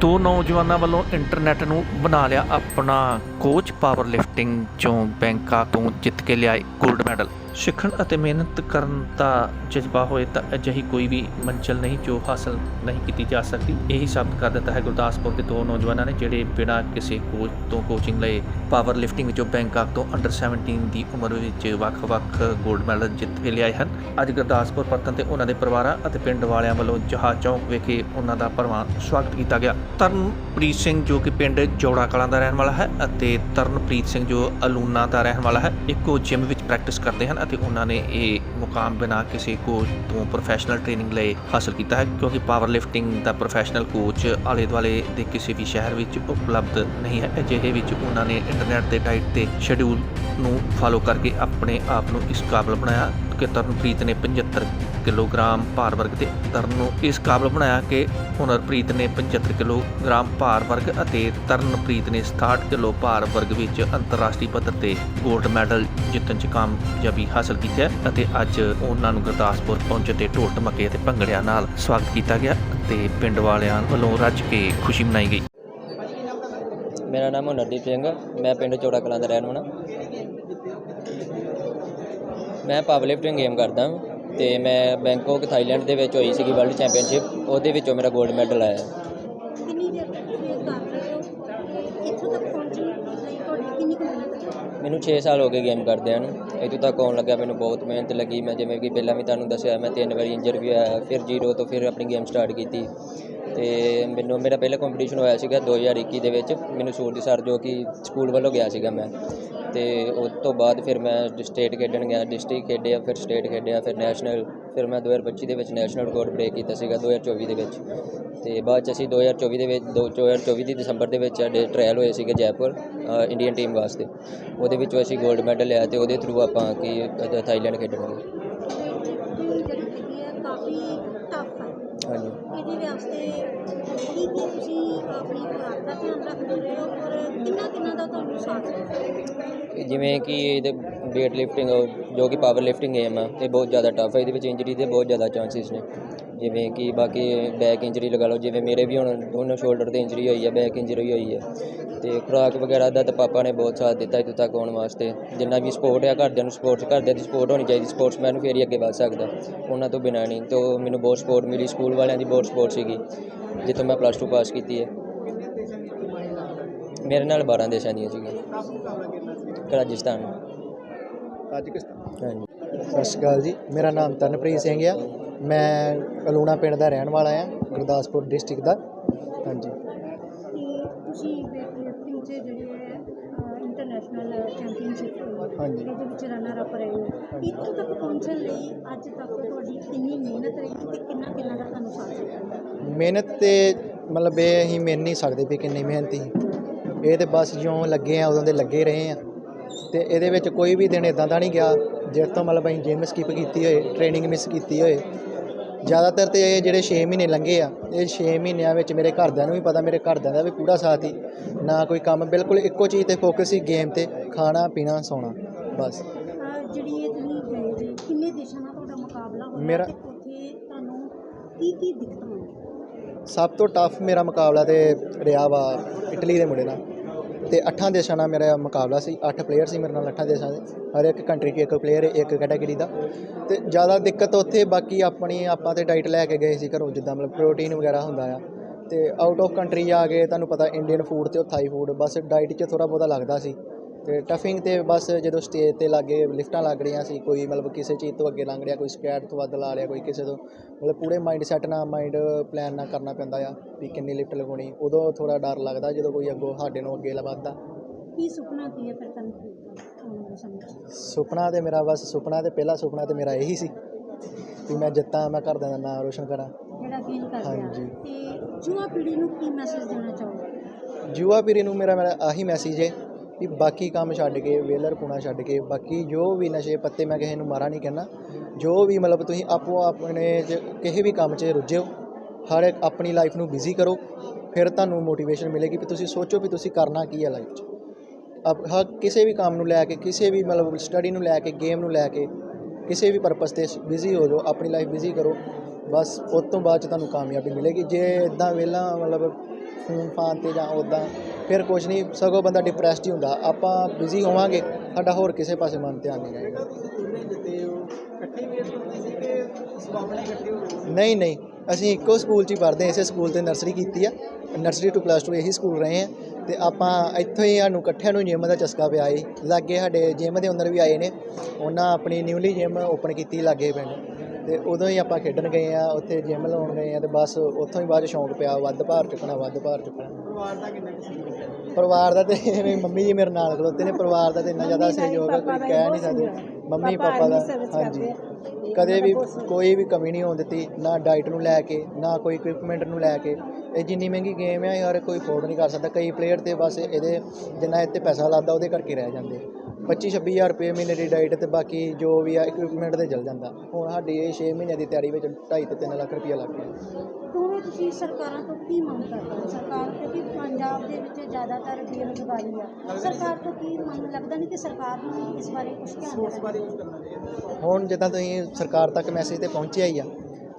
ਦੋ ਨੌਜਵਾਨਾਂ ਵੱਲੋਂ ਇੰਟਰਨੈਟ ਨੂੰ ਬਣਾ ਲਿਆ ਆਪਣਾ ਕੋਚ ਪਾਵਰ ਲਿਫਟਿੰਗ ਚੋਂ ਬੈਂਕਾਕ ਤੋਂ ਜਿੱਤ ਕੇ ਲਿਆਏ 골ਡ ਮੈਡਲ। ਸਿੱਖਣ ਅਤੇ ਮਿਹਨਤ ਕਰਨ ਦਾ ਜਜ਼ਬਾ ਹੋਏ ਤਾਂ ਅਜਿਹੀ ਕੋਈ ਵੀ ਮੰਜ਼ਿਲ ਨਹੀਂ ਜੋ ਹਾਸਲ ਨਹੀਂ ਕੀਤੀ ਜਾ ਸਕਦੀ। ਇਹੀ ਸਾਬਤ ਕਰ ਦਿੱਤਾ ਹੈ ਗੁਰਦਾਸਪੁਰ ਦੇ ਦੋ ਨੌਜਵਾਨਾਂ ਨੇ, ਜਿਹੜੇ ਬਿਨਾਂ ਕਿਸੇ ਕੋਚ ਤੋਂ ਕੋਚਿੰਗ ਲਏ ਪਾਵਰ ਲਿਫਟਿੰਗ ਵਿੱਚੋਂ ਬੈਂਕਾਕ ਤੋਂ ਅੰਡਰ 17 ਦੀ ਉਮਰ ਵਿੱਚ ਵੱਖ-ਵੱਖ 골ਡ ਮੈਡਲ ਜਿੱਤ ਕੇ ਲਿਆਏ ਹਨ। ਅੱਜ ਗੁਰਦਾਸਪੁਰ ਪਰਤਨ ਤੇ ਉਹਨਾਂ ਦੇ ਪਰਿਵਾਰਾਂ ਅਤੇ ਪਿੰਡ ਵਾਲਿਆਂ ਵੱਲੋਂ ਜਹਾਜ਼ ਚੌਂਕ ਵਿਖੇ ਉਹਨਾਂ ਦਾ ਭਰਵਾਂ ਸਵਾਗਤ ਕੀਤਾ ਗਿਆ। ਤਰਨਪ੍ਰੀਤ ਸਿੰਘ ਜੋ ਕਿ ਪਿੰਡ ਜੋੜਾ ਕਲਾਂ ਦਾ ਰਹਿਣ ਵਾਲਾ ਹੈ ਅਤੇ ਤਰਨਪ੍ਰੀਤ ਸਿੰਘ ਜੋ ਅਲੂਨਾ ਦਾ ਰਹਿਣ ਵਾਲਾ ਹੈ, ਇੱਕੋ ਜਿਮ ਵਿੱਚ ਪ੍ਰੈਕਟਿਸ ਕਰਦੇ ਹਨ ਅਤੇ ਉਹਨਾਂ ਨੇ ਇਹ ਮੁਕਾਮ ਬਿਨਾਂ ਕਿਸੇ ਕੋਚ ਤੋਂ ਪ੍ਰੋਫੈਸ਼ਨਲ ਟ੍ਰੇਨਿੰਗ ਲਈ ਹਾਸਲ ਕੀਤਾ ਹੈ, ਕਿਉਂਕਿ ਪਾਵਰ ਲਿਫਟਿੰਗ ਦਾ ਪ੍ਰੋਫੈਸ਼ਨਲ ਕੋਚ ਆਲੇ ਦੁਆਲੇ ਦੇ ਕਿਸੇ ਵੀ ਸ਼ਹਿਰ ਵਿੱਚ ਉਪਲਬਧ ਨਹੀਂ ਹੈ। ਅਜਿਹੇ ਵਿੱਚ ਉਹਨਾਂ ਨੇ ਇੰਟਰਨੈਟ ਦੇ ਡਾਈਟ ਤੇ ਸ਼ਡਿਊਲ ਨੂੰ ਫਾਲੋ ਕਰਕੇ ਆਪਣੇ ਆਪ ਨੂੰ ਇਸ ਕਾਬਲ ਬਣਾਇਆ। ਕਿ ਤਰਨਪ੍ਰੀਤ ਨੇ 75 ਕਿਲੋਗ੍ਰਾਮ ਭਾਰ ਵਰਗ ਤੇ ਤਰਨ ਨੂੰ ਇਸ ਕਾਬਲ ਬਣਾਇਆ ਕਿ ਹੁਨਰਪ੍ਰੀਤ ਨੇ 75 ਕਿਲੋਗ੍ਰਾਮ ਭਾਰ ਵਰਗ ਅਤੇ ਤਰਨਪ੍ਰੀਤ ਨੇ 67 ਕਿਲੋ ਭਾਰ ਵਰਗ ਵਿੱਚ ਅੰਤਰਰਾਸ਼ਟਰੀ ਪੱਧਰ ਤੇ 골ਡ ਮੈਡਲ ਜਿੱਤਣ 'ਚ ਕਾਮਯਾਬੀ ਹਾਸਲ ਕੀਤੀ ਹੈ ਅਤੇ ਅੱਜ ਉਹਨਾਂ ਨੂੰ ਗੁਰਦਾਸਪੁਰ ਪਹੁੰਚੇ ਤੇ ਢੋਲ ਢਮੱਕੇ ਅਤੇ ਭੰਗੜਿਆਂ ਨਾਲ ਸਵਾਗਤ ਕੀਤਾ ਗਿਆ ਤੇ ਪਿੰਡ ਵਾਲਿਆਂ ਵੱਲੋਂ ਰੱਜ ਕੇ ਖੁਸ਼ੀ ਮਨਾਈ ਗਈ। ਮੇਰਾ ਨਾਮ ਹੁਨਰਦੀਪ ਸਿੰਘ ਮੈਂ ਪਿੰਡ ਚੋੜਾ ਕਲਾਂ ਦਾ ਰਹਿਣ ਵਾਲਾ। ਮੈਂ ਪਾਵਰ ਲਿਫਟਿੰਗ ਗੇਮ ਕਰਦਾ ਹਾਂ ਤੇ ਮੈਂ ਬੈਂਕਾਕ ਥਾਈਲੈਂਡ ਦੇ ਵਿੱਚ ਹੋਈ ਸੀਗੀ ਵਰਲਡ ਚੈਂਪੀਅਨਸ਼ਿਪ ਉਹਦੇ ਵਿੱਚੋਂ ਮੇਰਾ 골ਡ ਮੈਡਲ ਆਇਆ। ਕਿੰਨੀ ਦੇਰ ਤੱਕ ਤੁਸੀਂ ਇਹ ਕਰ ਰਹੇ ਹੋ? ਇੱਥੋਂ ਤੱਕ ਪਹੁੰਚਣ ਲਈ ਤੁਹਾਡੀ ਕਿੰਨੀ ਕੁ ਮਿਹਨਤ ਹੈ ਮੈਨੂੰ 6 ਸਾਲ ਹੋ ਗਏ ਗੇਮ ਕਰਦਿਆਂ ਨੂੰ। ਇੱਥੋਂ ਤੱਕ ਆਉਣ ਲੱਗਾ ਮੈਨੂੰ ਬਹੁਤ ਮਿਹਨਤ ਲੱਗੀ। ਮੈਂ ਜਿਵੇਂ ਕਿ ਪਹਿਲਾਂ ਵੀ ਤੁਹਾਨੂੰ ਦੱਸਿਆ ਮੈਂ ਤਿੰਨ ਵਾਰੀ ਇੰਜਰ ਵੀ ਹੋਇਆ ਫਿਰ ਜ਼ੀਰੋ ਤੋਂ ਫਿਰ ਆਪਣੀ ਗੇਮ ਸਟਾਰਟ ਕੀਤੀ। ਤੇ ਮੈਨੂੰ ਮੇਰਾ ਪਹਿਲਾ ਕੰਪੀਟੀਸ਼ਨ ਹੋਇਆ ਸੀਗਾ 2021 ਦੇ ਵਿੱਚ। ਮੈਨੂੰ ਸੂਰਜ ਸਰ ਜੋ ਕਿ ਸਕੂਲ ਵੱਲੋਂ ਗਿਆ ਸੀਗਾ ਮੈਂ। ਤੇ ਉਸ ਤੋਂ ਬਾਅਦ ਫਿਰ ਮੈਂ ਸਟੇਟ ਖੇਡਣ ਗਿਆ ਡਿਸਟ੍ਰਿਕਟ ਖੇਡਿਆ, ਫਿਰ ਸਟੇਟ ਖੇਡਿਆ, ਫਿਰ ਨੈਸ਼ਨਲ ਫਿਰ ਮੈਂ 2025 ਦੇ ਵਿੱਚ ਨੈਸ਼ਨਲ ਰਿਕਾਰਡ ਬ੍ਰੇਕ ਕੀਤਾ ਸੀਗਾ 2024 ਦੇ ਵਿੱਚ। ਤੇ ਬਾਅਦ ਚ ਅਸੀਂ 2024 ਦੇ ਵਿੱਚ, ਦੋ- 2024 ਦੀ ਦਸੰਬਰ ਦੇ ਵਿੱਚ ਸਾਡੇ ਟ੍ਰਾਇਲ ਹੋਏ ਸੀਗੇ ਜੈਪੁਰ ਇੰਡੀਅਨ ਟੀਮ ਵਾਸਤੇ। ਉਹਦੇ ਵਿੱਚੋਂ ਅਸੀਂ 골ਡ ਮੈਡਲ ਲਿਆ ਤੇ ਉਹਦੇ ਥਰੂ ਆਪਾਂ ਕਿ ਥਾਈਲੈਂਡ ਖੇਡਣਗੇ। ਇਹ ਕਾਫੀ ਟਫ ਹੈ। ਹਾਂਜੀ। ਇਹਦੇ ਵਾਸਤੇ ਕੀ ਕੀ ਤੁਸੀਂ ਆਪਣੀ ਖੁਰਾਕ ਦਾ ਧਿਆਨ ਰੱਖਦੇ ਰਹੇ ਹੋ ਔਰ ਕਿੰਨਾ ਕਿੰਨਾ ਦਾ ਤੁਹਾਨੂੰ ਸਾਥ ਹੈ ਜਿਵੇਂ ਕਿ ਇਹਦੇ weight lifting ਜੋ ਕਿ ਪਾਵਰ ਲਿਫਟਿੰਗ ਗੇਮ ਆ ਇਹ ਬਹੁਤ ਜ਼ਿਆਦਾ ਟਫ ਹੈ ਇਹਦੇ ਵਿੱਚ ਇੰਜਰੀ ਦੇ ਬਹੁਤ ਜ਼ਿਆਦਾ ਚਾਂਸਸ ਨੇ। ਜਿਵੇਂ ਕਿ ਬਾਕੀ ਬੈਕ ਇੰਜਰੀ ਲਗਾ ਲਓ ਜਿਵੇਂ ਮੇਰੇ ਵੀ ਹੁਣ ਦੋਨੋਂ ਸ਼ੋਲਡਰ ਤੇ ਇੰਜਰੀ ਹੋਈ ਹੈ ਬੈਕ ਇੰਜਰੀ ਹੋਈ ਹੈ ਤੇ ਖੁਰਾਕ ਵਗੈਰਾ ਦਾ ਤਾਂ ਪਾਪਾ ਨੇ ਬਹੁਤ ਸਾਥ ਦਿੱਤਾ ਇੱਥੋਂ ਤੱਕ ਆਉਣ ਵਾਸਤੇ। ਜਿੰਨਾ ਵੀ ਸਪੋਰਟ ਹੈ ਘਰਦਿਆਂ ਨੂੰ ਸਪੋਰਟਸ ਘਰਦਿਆਂ ਦੀ ਸਪੋਰਟ ਹੋਣੀ ਚਾਹੀਦੀ ਸਪੋਰਟਸਮੈਨ ਨੂੰ ਫੇਰ ਹੀ ਅੱਗੇ ਵੱਧ ਸਕਦਾ। ਉਹਨਾਂ ਤੋਂ ਬਿਨਾਂ ਨਹੀਂ ਤੋਂ ਮੈਨੂੰ ਬਹੁਤ ਸਪੋਰਟ ਮਿਲੀ ਸਕੂਲ ਵਾਲਿਆਂ ਦੀ ਬਹੁਤ ਸਪੋਰਟ ਸੀਗੀ ਜਿੱਥੋਂ ਮੈਂ ਪਲੱਸ 2 ਪਾਸ ਕੀਤੀ ਹੈ। ਮੇਰੇ ਨਾਲ 12 ਦੇਸ਼ਾਂ ਦੀਆਂ ਸੀਗੀਆਂ। ਰਾਜਸਥਾਨ। ਹਾਂਜੀ। ਸਤਿ ਸ਼੍ਰੀ ਅਕਾਲ ਜੀ। ਮੇਰਾ ਨਾਮ ਤਨਪ੍ਰੀਤ ਸਿੰਘ ਆ। ਮੈਂ ਅਲੂਣਾ ਪਿੰਡ ਦਾ ਰਹਿਣ ਵਾਲਾ ਆ ਗੁਰਦਾਸਪੁਰ ਡਿਸਟ੍ਰਿਕਟ ਦਾ। ਹਾਂਜੀ। ਤੇ ਤੁਸੀਂ weight lifting 'ਚ ਜਿਹੜੇ ਹੈ ਇੰਟਰਨੈਸ਼ਨਲ ਚੈਂਪੀਅਨਸ਼ਿਪ ਹਾਂਜੀ। ਇਹਦੇ ਵਿੱਚ ਰਨਰ ਅਪ ਰਹੇ ਹੋ। ਇੱਥੋਂ ਤੱਕ ਪਹੁੰਚਣ ਲਈ ਅੱਜ ਤੱਕ ਤੁਹਾਡੀ ਕਿੰਨੀ ਮਿਹਨਤ ਰਹੀ ਤੇ ਕਿੰਨਾ ਕਿੰਨਾ ਦਾ ਤੁਹਾਨੂੰ ਸਾਥ ਹੈ ਮਿਹਨਤ ਤੇ ਮਤਲਬ ਇਹ ਅਸੀਂ ਮਿਲ ਨਹੀਂ ਸਕਦੇ ਵੀ ਕਿੰਨੀ ਮਿਹਨਤੀ ਇਹ ਤੇ ਬਸ ਜਿਉਂ ਲੱਗੇ ਆ ਉਦੋਂ ਦੇ ਲੱਗੇ ਰਹੇ ਆ। ਤੇ ਇਹਦੇ ਵਿੱਚ ਕੋਈ ਵੀ ਦਿਨ ਇਦਾਂ ਦਾ ਨਹੀਂ ਗਿਆ ਜਿਸ ਤੋਂ ਮਤਲਬ ਅਸੀਂ ਜਿਮ ਸਕਿਪ ਕੀਤੀ ਹੋਏ ਟ੍ਰੇਨਿੰਗ ਮਿਸ ਕੀਤੀ ਹੋਏ। ਜ਼ਿਆਦਾਤਰ ਤੇ ਇਹ ਜਿਹੜੇ 6 ਮਹੀਨੇ ਲੰਘੇ ਆ ਇਹ 6 ਮਹੀਨਿਆਂ ਵਿੱਚ ਮੇਰੇ ਘਰਦਿਆਂ ਨੂੰ ਵੀ ਪਤਾ ਮੇਰੇ ਘਰਦਿਆਂ ਦਾ ਵੀ ਪੂਰਾ ਸਾਥ ਹੀ। ਨਾ ਕੋਈ ਕੰਮ ਬਿਲਕੁਲ ਇੱਕੋ ਚੀਜ਼ ਤੇ ਫੋਕਸ ਸੀ ਗੇਮ ਤੇ ਖਾਣਾ ਪੀਣਾ ਸੌਣਾ ਬਸ। ਅਹ ਜਿਹੜੀ ਇਹ ਤੁਸੀਂ ਗਏ ਜੀ ਕਿੰਨੇ ਦੇਸ਼ਾਂ ਨਾਲ ਤੁਹਾਡਾ ਮੁਕਾਬਲਾ ਹੋਇਆ ਮੇਰਾ- ਤੇ ਉੱਥੇ ਤੁਹਾਨੂੰ ਕੀ ਕੀ ਦਿੱਕਤਾਂ ਆਈਆਂ? ਸਭ ਤੋਂ ਟਫ ਮੇਰਾ ਮੁਕਾਬਲਾ ਤੇ ਰਿਹਾ ਵਾ ਇਟਲੀ ਦੇ ਮੁੰਡੇ ਨਾਲ। ਤੇ ਅੱਠਾਂ ਦੇਸ਼ਾਂ ਨਾਲ ਮੇਰਾ ਮੁਕਾਬਲਾ ਸੀ, ਅੱਠ ਪਲੇਅਰ ਸੀ ਮੇਰੇ ਨਾਲ, ਅੱਠਾਂ ਦੇਸ਼ਾਂ ਦੇ। ਹਰ ਇੱਕ ਕੰਟਰੀ 'ਚ ਇੱਕ ਪਲੇਅਰ ਇੱਕ ਕੈਟਾਗਰੀ ਦਾ। ਤੇ ਜ਼ਿਆਦਾ ਦਿੱਕਤ ਉੱਥੇ, ਬਾਕੀ ਆਪਣੀ, ਆਪਾਂ ਤੇ ਡਾਈਟ ਲੈ ਕੇ ਗਏ ਸੀ ਘਰੋਂ, ਜਿੱਦਾਂ ਮਤਲਬ ਪ੍ਰੋਟੀਨ ਵਗੈਰਾ ਹੁੰਦਾ ਆ। ਤੇ ਆਊਟ ਆਫ ਕੰਟਰੀ ਆ ਕੇ ਤੁਹਾਨੂੰ ਪਤਾ ਇੰਡੀਅਨ ਫੂਡ ਤੇ ਥਾਈ ਫੂਡ ਬਸ ਡਾਈਟ 'ਚ ਥੋੜਾ ਬਹੁਤਾ ਲੱਗਦਾ ਸੀ। ਤੇ ਟਫਿੰਗ ਤੇ ਬਸ ਜਦੋਂ ਸਟੇਜ ਤੇ ਲੱਗੇ ਲਿਫਟਾਂ ਲੱਗ ਰਹੀਆਂ ਸੀ ਕੋਈ ਮਤਲਬ ਕਿਸੇ ਚੀਜ਼ ਤੋਂ ਅੱਗੇ ਲੰਘ ਰਿਹਾ ਕੋਈ ਸਕੈਟ ਤੋਂ ਵੱਧ ਲਾ ਲਿਆ ਕੋਈ ਕਿਸੇ ਤੋਂ ਮਤਲਬ ਪੂਰੇ ਮਾਈਂਡ ਸੈਟ ਨਾਲ ਮਾਈਂਡ ਪਲਾਨ ਨਾਲ ਕਰਨਾ ਪੈਂਦਾ ਆ ਵੀ ਕਿੰਨੀ ਲਿਫਟ ਲਗਾਉਣੀ ਉਦੋਂ ਥੋੜਾ ਡਰ ਲੱਗਦਾ ਜਦੋਂ ਕੋਈ ਅੱਗੋਂ ਸਾਡੇ ਨੂੰ ਅੱਗੇ ਵੱਧਦਾ ਕੀ ਸੁਪਨਾ ਕੀ ਹੈ ਫਿਰ ਤੁਹਾਨੂੰ ਸੁਪਨਾ ਤੇ ਮੇਰਾ ਬਸ ਸੁਪਨਾ ਤੇ ਪਹਿਲਾ ਸੁਪਨਾ ਤੇ ਮੇਰਾ ਇਹੀ ਸੀ ਵੀ ਮੈਂ ਜਿੱਤਾਂ ਮੈਂ ਘਰਦਿਆਂ ਦਾ ਨਾਮ ਰੋਸ਼ਨ ਕਰਾਂ। ਜਿਹੜਾ ਗੇਮ ਕਰ ਰਿਹਾ। ਤੇ ਯੁਵਾ ਪੀੜ੍ਹੀ ਨੂੰ ਕੀ ਮੈਸੇਜ ਦੇਣਾ ਚਾਹੋਗੇ? ਯੁਵਾ ਪੀੜ੍ਹੀ ਨੂੰ ਮੇਰਾ ਮੇਰਾ ਆਹੀ ਮੈਸੇਜ ਹੈ ਵੀ ਬਾਕੀ ਕੰਮ ਛੱਡ ਕੇ, ਵੇਲਰ ਪੁਣਾ ਛੱਡ ਕੇ, ਬਾਕੀ ਜੋ ਵੀ ਨਸ਼ੇ ਪੱਤੇ ਮੈਂ ਕਿਸੇ ਨੂੰ ਮਾਰਾ ਨਹੀਂ ਕਹਿਣਾ ਜੋ ਵੀ ਮਤਲਬ ਤੁਸੀਂ ਆਪੋ ਆਪਣੇ 'ਚ ਕਿਸੇ ਵੀ ਕੰਮ 'ਚ ਰੁੱਝਿਓ ਹਰ ਇੱਕ ਆਪਣੀ ਲਾਈਫ ਨੂੰ ਬਿਜ਼ੀ ਕਰੋ, ਫਿਰ ਤੁਹਾਨੂੰ ਮੋਟੀਵੇਸ਼ਨ ਮਿਲੇਗੀ ਵੀ ਤੁਸੀਂ ਸੋਚੋ ਵੀ ਤੁਸੀਂ ਕਰਨਾ ਕੀ ਹੈ ਲਾਈਫ 'ਚ। ਅਬ ਹਰ ਕਿਸੇ ਵੀ ਕੰਮ ਨੂੰ ਲੈ ਕੇ, ਕਿਸੇ ਵੀ ਮਤਲਬ ਸਟੱਡੀ ਨੂੰ ਲੈ ਕੇ ਗੇਮ ਨੂੰ ਲੈ ਕੇ, ਕਿਸੇ ਵੀ ਪਰਪਸ ਤੇ ਬਿਜ਼ੀ ਹੋ ਜਾਓ, ਆਪਣੀ ਲਾਈਫ ਬਿਜ਼ੀ ਕਰੋ ਬਸ ਉਸ ਤੋਂ ਬਾਅਦ ਚ ਤੁਹਾਨੂੰ ਕਾਮਯਾਬੀ ਮਿਲੇਗੀ। ਜੇ ਇਦਾਂ ਵਿਹਲਾ, ਮਤਲਬ ਫੋਨ ਫਾਨ ਤੇ ਜਾਂ ਉਦਾਂ ਫਿਰ ਕੁਝ ਨਹੀਂ, ਸਗੋਂ ਬੰਦਾ ਡਿਪਰੈਸਡ ਹੀ ਹੁੰਦਾ। ਆਪਾਂ ਬਿਜ਼ੀ ਹੋਵਾਂਗੇ, ਸਾਡਾ ਹੋਰ ਕਿਸੇ ਪਾਸੇ ਮਨ ਧਿਆਨ ਨਹੀਂ ਰਹੇਗਾ। ਨਹੀਂ ਨਹੀਂ, ਅਸੀਂ ਇੱਕੋ ਸਕੂਲ 'ਚ ਹੀ ਪੜ੍ਹਦੇ ਇਸੇ ਸਕੂਲ ਤੇ ਨਰਸਰੀ ਕੀਤੀ ਆ। ਨਰਸਰੀ ਟੂ ਪਲੱਸ 2 ਇਹੀ ਸਕੂਲ ਰਹੇ ਆ ਤੇ ਆਪਾਂ ਇੱਥੋਂ ਹੀ ਸਾਨੂੰ ਇਕੱਠਿਆਂ ਨੂੰ ਜਿਮ ਦਾ ਚਸਕਾ ਪਿਆ ਏ ਲਾਗੇ ਸਾਡੇ ਜਿਮ ਦੇ ਓਨਰ ਵੀ ਆਏ ਨੇ। ਉਹਨਾਂ ਆਪਣੀ ਨਿਊਲੀ ਜਿਮ ਓਪਨ ਕੀਤੀ ਲਾਗੇ ਪਿੰਡ। ਤੇ ਉਦੋਂ ਹੀ ਆਪਾਂ ਖੇਡਣ ਗਏ ਆ ਉੱਥੇ ਜਿਮ ਲਾਉਣ ਗਏ ਆ ਤੇ ਬਸ ਉੱਥੋਂ ਹੀ ਬਾਅਦ 'ਚ ਸ਼ੌਂਕ ਪਿਆ ਵੱਧ ਭਾਰ ਚੁੱਕਣਾ ਵੱਧ ਭਾਰ ਚੁੱਕਣਾ। ਪਰਿਵਾਰ ਦਾ ਤੇ ਐਵੇਂ ਮੰਮੀ ਜੀ ਮੇਰੇ ਨਾਲ ਖਲੋਤੇ ਨੇ ਪਰਿਵਾਰ ਦਾ ਤੇ ਇੰਨਾ ਜ਼ਿਆਦਾ ਸਹਿਯੋਗ ਆ, ਕੋਈ ਕਹਿ ਨਹੀਂ ਸਕਦੇ। ਮੰਮੀ ਪਾਪਾ ਦਾ ਹਾਂਜੀ। ਕਦੇ ਵੀ ਕੋਈ ਵੀ ਕਮੀ ਨਹੀਂ ਹੋਣ ਦਿੱਤੀ ਨਾ ਡਾਈਟ ਨੂੰ ਲੈ ਕੇ ਨਾ ਕੋਈ ਇਕਵਿਪਮੈਂਟ ਨੂੰ ਲੈ ਕੇ। ਇਹ ਜਿੰਨੀ ਮਹਿੰਗੀ ਗੇਮ ਹੈ ਯਾਰ ਕੋਈ ਅਫੋਰਡ ਨਹੀਂ ਕਰ ਸਕਦਾ। ਕਈ ਪਲੇਅਰ ਤੇ ਬਸ ਇਹਦੇ ਜਿੰਨਾ ਇੱਥੇ ਪੈਸਾ ਲੱਗਦਾ ਉਹਦੇ ਕਰਕੇ ਰਹਿ ਜਾਂਦੇ। 25 26000 ਰੁਪਏ ਮਹੀਨੇ ਦੀ ਡਾਈਟ ਤੇ ਬਾਕੀ ਜੋ ਵੀ ਆ ਇਕਵਿਪਮੈਂਟ ਤੇ ਚਲ ਜਾਂਦਾ। ਹੁਣ ਸਾਡੀ ਇਹ 6 ਮਹੀਨਿਆਂ ਦੀ ਤਿਆਰੀ ਵਿੱਚ 2.5 ਤੋਂ 3 ਲੱਖ ਰੁਪਇਆ ਲੱਗ ਗਿਆ। ਦੋਵੇਂ ਤੁਸੀਂ ਸਰਕਾਰਾਂ ਤੋਂ ਕੀ ਮੰਗ ਕਰਦੇ ਹੋ? ਸਰਕਾਰ ਤੇ ਕਿ ਪੰਜਾਬ ਦੇ ਵਿੱਚ ਜ਼ਿਆਦਾਤਰ ਬੇਰੁਜ਼ਗਾਰੀ ਆ। ਸਰਕਾਰ ਤੋਂ ਕੀ ਮੰਗ? ਲੱਗਦਾ ਨਹੀਂ ਕਿ ਸਰਕਾਰ ਨੂੰ ਇਸ ਬਾਰੇ ਕੁਝ ਧਿਆਨ ਦੇਣਾ ਹੁਣ ਜਿੱਦਾਂ ਤੁਸੀਂ ਸਰਕਾਰ ਤੱਕ ਮੈਸੇਜ ਤੇ ਪਹੁੰਚਿਆ ਹੀ ਆ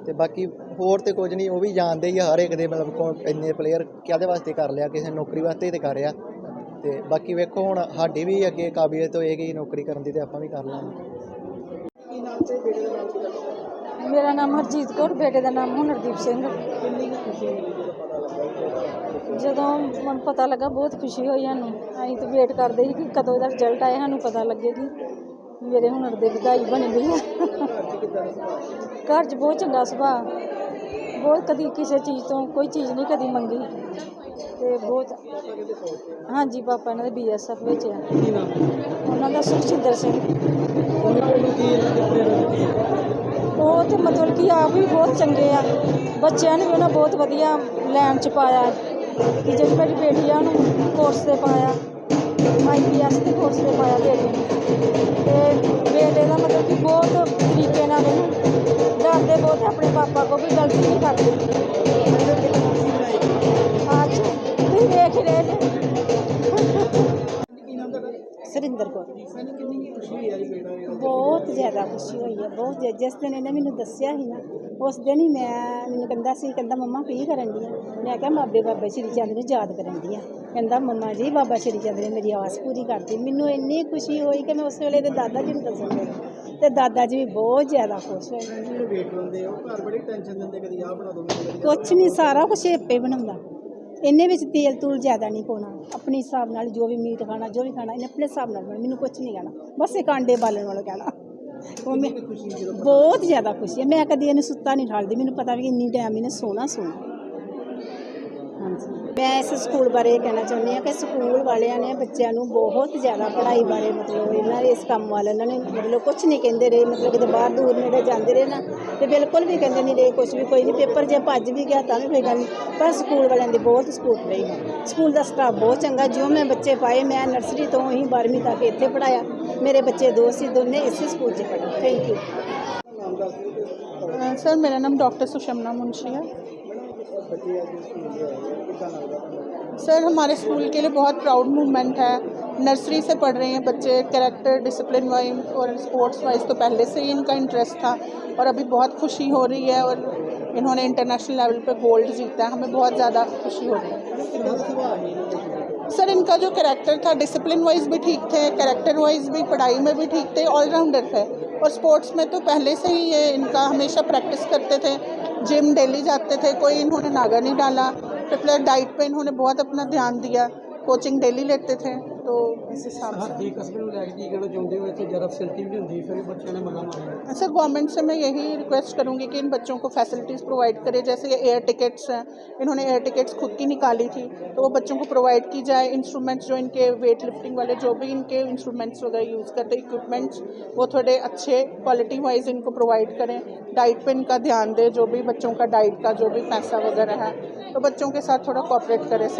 ਤੇ ਬਾਕੀ ਹੋਰ ਤੇ ਕੁਝ ਨਹੀਂ ਉਹ ਵੀ ਜਾਣਦੇ ਹੀ ਆ ਹਰ ਇੱਕ ਦੇ ਮਤਲਬ ਇੰਨੇ ਪਲੇਅਰ ਕਿਹਦੇ ਵਾਸਤੇ ਕਰ ਲਿਆ ਕਿਸੇ ਨੌਕਰੀ ਵਾਸਤੇ ਹੀ ਤੇ ਕਰ ਰਿਹਾ। ਤੇ ਬਾਕੀ ਵੇਖੋ ਹੁਣ ਸਾਡੀ ਵੀ ਅੱਗੇ ਕਾਬਲੀਅਤ ਹੋਏਗੀ ਨੌਕਰੀ ਕਰਨ ਦੀ ਤੇ ਆਪਾਂ ਵੀ ਕਰ ਲਾਂਗੇ। ਮੇਰਾ ਨਾਮ ਹਰਜੀਤ ਕੌਰ ਬੇਟੇ ਦਾ ਨਾਮ ਹੁਨਰਦੀਪ ਸਿੰਘ। ਜਦੋਂ ਮੈਨੂੰ ਪਤਾ ਲੱਗਾ ਬਹੁਤ ਖੁਸ਼ੀ ਹੋਈ ਸਾਨੂੰ। ਅਸੀਂ ਤਾਂ ਵੇਟ ਕਰਦੇ ਸੀ ਕਿ ਕਦੋਂ ਇਹਦਾ ਰਿਜ਼ਲਟ ਆਏ ਸਾਨੂੰ ਪਤਾ ਲੱਗੇ ਕਿ ਮੇਰੇ ਹੁਨਰ ਦੇ ਵਧਾਈ ਬਣ ਗਈ ਹੈ ਘਰ 'ਚ ਬਹੁਤ ਚੰਗਾ ਸੁਭਾਅ। ਬਹੁਤ ਕਦੀ ਕਿਸੇ ਚੀਜ਼ ਤੋਂ ਕੋਈ ਚੀਜ਼ ਨਹੀਂ ਕਦੀ ਮੰਗੀ। ਤੇ ਬਹੁਤ ਹਾਂਜੀ, ਪਾਪਾ ਇਹਨਾਂ ਦੇ ਬੀਐਸਐਫ ਵਿੱਚ ਆ। ਉਹਨਾਂ ਦਾ ਸੁਖਜਿੰਦਰ ਸਿੰਘ। ਉਹ ਤੇ ਮਤਲਬ ਕਿ ਆਪ ਵੀ ਬਹੁਤ ਚੰਗੇ ਆ। ਬੱਚਿਆਂ ਨੂੰ ਵੀ ਉਹਨਾਂ ਬਹੁਤ ਵਧੀਆ ਲੈਣ ਚ ਪਾਇਆ। ਕਿ ਜਿਹੜੀ ਮੇਰੀ ਬੇਟੀ ਆ, ਉਹਨੂੰ ਕੋਰਸ ਤੇ ਪਾਇਆ। ਆਈਪੀਐਸ ਦੇ ਕੋਰਸ ਤੇ ਪਾਇਆ ਬੇਟੇ ਨੂੰ ਤੇ ਬੇਟੇ ਦਾ ਮਤਲਬ ਕਿ ਬਹੁਤ ਤਰੀਕੇ ਨਾਲ ਇਹਨੂੰ ਡਰਦੇ ਬਹੁਤ ਆਪਣੇ ਪਾਪਾ ਕੋ ਵੀ ਗਲਤੀ ਨਹੀਂ ਕਰਦੇ। ਖੁਸ਼ੀ ਹੋਈ ਹੈ ਬਹੁਤ ਜ਼ਿਆ- ਜਿਸ ਦਿਨ ਇਹਨੇ ਮੈਨੂੰ ਦੱਸਿਆ ਸੀ ਨਾ ਉਸ ਦਿਨ ਹੀ ਮੈਂ ਮੈਨੂੰ ਕਹਿੰਦਾ ਸੀ ਕਹਿੰਦਾ ਮੰਮਾ ਕੀ ਕਰਨ ਦੀ ਮੈਂ ਕਿਹਾ ਮਾਬੇ ਬਾਬਾ ਸ਼੍ਰੀ ਚੰਦ ਨੂੰ ਯਾਦ ਕਰਨ ਦੀ ਆ। ਕਹਿੰਦਾ ਮੰਮਾ ਜੀ ਬਾਬਾ ਸ਼੍ਰੀ ਚੰਦ ਨੇ ਮੇਰੀ ਆਸ ਪੂਰੀ ਕਰਤੀ। ਮੈਨੂੰ ਇੰਨੀ ਖੁਸ਼ੀ ਹੋਈ ਕਿ ਮੈਂ ਉਸ ਵੇਲੇ ਦੇ ਦਾਦਾ ਜੀ ਨੂੰ ਦੱਸਣ ਲੱਗੀ ਤੇ ਦਾਦਾ ਜੀ ਵੀ ਬਹੁਤ ਜ਼ਿਆਦਾ ਖੁਸ਼ ਹੋਏ। ਵੇਟ ਲਾਉਂਦੇ ਹੋ ਘਰ ਬੜੀ ਟੈਨਸ਼ਨ ਦਿੰਦੇ ਕਦੀ ਆਹ ਬਣਾ ਦੋ ਕੁਛ ਨਹੀਂ ਸਾਰਾ ਕੁਛ ਏਪੇ ਬਣਾਉਂਦਾ। ਇਹਨੇ ਵਿੱਚ ਤੇਲ ਤੂਲ ਜ਼ਿਆਦਾ ਨਹੀਂ ਪਾਉਣਾ। ਆਪਣੇ ਹਿਸਾਬ ਨਾਲ ਜੋ ਵੀ ਮੀਟ ਖਾਣਾ ਜੋ ਵੀ ਖਾਣਾ ਇਹਨੇ ਆਪਣੇ ਹਿਸਾਬ ਨਾਲ ਬਣਾਉਣਾ। ਮੈਨੂੰ ਕੁਛ ਨਹੀਂ ਕਹਿਣਾ। ਬਸ ਇੱਕ ਆਂਡੇ ਬਾਲਣ ਵਾਲਾ ਕਹਿਣਾ। ਉਹ ਮੈਂ ਬਹੁਤ ਜ਼ਿਆਦਾ ਖੁਸ਼ੀ ਹੈ। ਮੈਂ ਕਦੀ ਇਹਨੂੰ ਸੁੱਤਾ ਨਹੀਂ ਠਾਲਦੀ। ਮੈਨੂੰ ਪਤਾ ਵੀ ਇੰਨੀ ਟਾਈਮ ਇਹਨੇ ਸੋਣਾ ਸੋਣਾ ਮੈਂ ਇਸ ਸਕੂਲ ਬਾਰੇ ਇਹ ਕਹਿਣਾ ਚਾਹੁੰਦੀ ਹਾਂ ਕਿ ਸਕੂਲ ਵਾਲਿਆਂ ਨੇ ਬੱਚਿਆਂ ਨੂੰ ਬਹੁਤ ਜ਼ਿਆਦਾ ਪੜ੍ਹਾਈ ਬਾਰੇ ਮਤਲਬ ਇਹਨਾਂ ਦੇ ਇਸ ਕੰਮ ਵਾਲੇ ਇਹਨਾਂ ਨੇ ਮਤਲਬ ਕੁਝ ਨਹੀਂ ਕਹਿੰਦੇ ਰਹੇ ਮਤਲਬ ਕਿਤੇ ਬਾਹਰ ਦੂਰ ਨੇੜੇ ਜਾਂਦੇ ਰਹੇ ਨਾ ਤੇ ਬਿਲਕੁਲ ਵੀ ਕਹਿੰਦੇ ਨਹੀਂ ਰਹੇ ਕੁਝ ਵੀ ਕੋਈ ਨਹੀਂ ਪੇਪਰ ਜੇ ਭੱਜ ਵੀ ਗਿਆ ਤਾਂ ਵੀ ਕੋਈ ਗੱਲ ਨਹੀਂ। ਪਰ ਸਕੂਲ ਵਾਲਿਆਂ ਦੀ ਬਹੁਤ ਸਪੋਰਟ ਰਹੀ। ਹੈ ਸਕੂਲ ਦਾ ਸਟਾਫ ਬਹੁਤ ਚੰਗਾ ਜਿਉਂ ਮੈਂ ਬੱਚੇ ਪਾਏ ਮੈਂ ਨਰਸਰੀ ਤੋਂ ਹੀ 12ਵੀਂ ਤੱਕ ਇੱਥੇ ਪੜਾਇਆ ਮੇਰੇ ਬੱਚੇ ਦੋ ਸੀ ਦੋਨੇ ਇਸੇ ਸਕੂਲ 'ਚ ਪੜ੍ਹੇ। ਥੈਂਕ ਯੂ ਸਰ ਮੇਰਾ ਨਾਮ ਡਾਕਟਰ ਸੁਸ਼ਮਨਾ ਮੁੰਸ਼ੀ ਹੈ। सर हमारे स्कूल के लिए बहुत प्राउड मूवमेंट है। नर्सरी से पढ़ रहे हैं बच्चे कैरेक्टर डिसिप्लिन वाइज और स्पोर्ट्स वाइज तो पहले से ही इनका इंटरेस्ट था और अभी बहुत खुशी हो रही है और इन्होंने इंटरनेशनल लेवल पे गोल्ड जीता है। हमें बहुत ज़्यादा खुशी हो रही है। सर इनका जो कैरेक्टर था डिसिप्लिन वाइज भी ठीक थे कैरेक्टर वाइज भी पढ़ाई में भी ठीक थे ऑलराउंडर थे। और स्पोर्ट्स में तो पहले से ही ये इनका हमेशा प्रैक्टिस करते थे। जिम डेली जाते थे कोई इन्होंने नागा नहीं डाला फिर डाइट पे इन्होंने बहुत अपना ध्यान दिया कोचिंग डेली लेते थे तो इस हिसाब से ਹੱਦੀ ਕਸਬੇ ਨੂੰ ਲੈ ਕੇ ਕੀ ਕਹਿਣਾ ਚਾਹੁੰਦੇ ਹੋ ਇੱਥੇ ਜ਼ਿਆਦਾ ਫੈਸਿਲਿਟੀ ਵੀ ਹੁੰਦੀ ਫਿਰ ਵੀ ਬੱਚਿਆਂ ਨੇ ਮੱਲਾ ਮਾਰਿਆ सर गवर्नमेंट से मैं यही रिक्वेस्ट करूंगी कि इन बच्चों को फैसिलिटीज़ प्रोवाइड करें जैसे ये एयर टिकट्स हैं इन्होंने एयर टिकट्स खुद की निकाली थी तो वो बच्चों को प्रोवाइड की जाए इंस्ट्रूमेंट्स जो इनके वेट लिफ्टिंग वाले जो भी इनके इंस्ट्रूमेंट्स वगैरह यूज़ करते इक्विपमेंट्स वो थोड़े अच्छे क्वालिटी वाइज इनको प्रोवाइड करें डाइट पे इनका ध्यान दें जो भी बच्चों का डाइट का जो भी पैसा वगैरह है तो बच्चों के साथ थोड़ा कॉपरेट करें सर